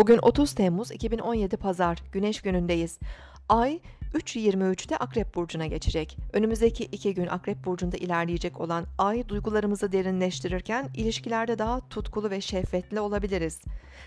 Bugün 30 Temmuz 2017 Pazar, Güneş günündeyiz. Ay 3.23'te Akrep Burcu'na geçecek. Önümüzdeki iki gün Akrep Burcu'nda ilerleyecek olan Ay duygularımızı derinleştirirken ilişkilerde daha tutkulu ve şehvetli olabiliriz.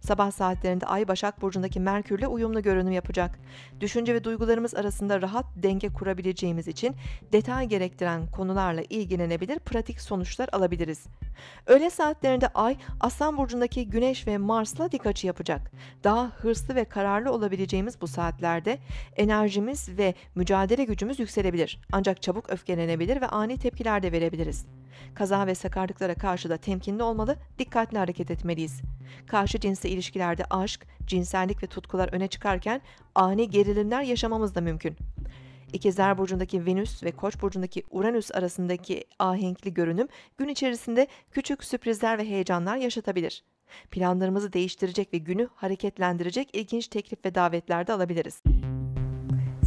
Sabah saatlerinde Ay Başak Burcu'ndaki Merkür'le uyumlu görünüm yapacak. Düşünce ve duygularımız arasında rahat denge kurabileceğimiz için detay gerektiren konularla ilgilenebilir, pratik sonuçlar alabiliriz. Öğle saatlerinde Ay Aslan Burcu'ndaki Güneş ve Mars'la dik açı yapacak. Daha hırslı ve kararlı olabileceğimiz bu saatlerde enerjimiz ve mücadele gücümüz yükselebilir. Ancak çabuk öfkelenebilir ve ani tepkiler de verebiliriz. Kaza ve sakarlıklara karşı da temkinli olmalı, dikkatli hareket etmeliyiz. Karşı cinsle ilişkilerde aşk, cinsellik ve tutkular öne çıkarken ani gerilimler yaşamamız da mümkün. İkizler Burcu'ndaki Venüs ve Koç Burcu'ndaki Uranüs arasındaki ahenkli görünüm gün içerisinde küçük sürprizler ve heyecanlar yaşatabilir. Planlarımızı değiştirecek ve günü hareketlendirecek ilginç teklif ve davetler de alabiliriz.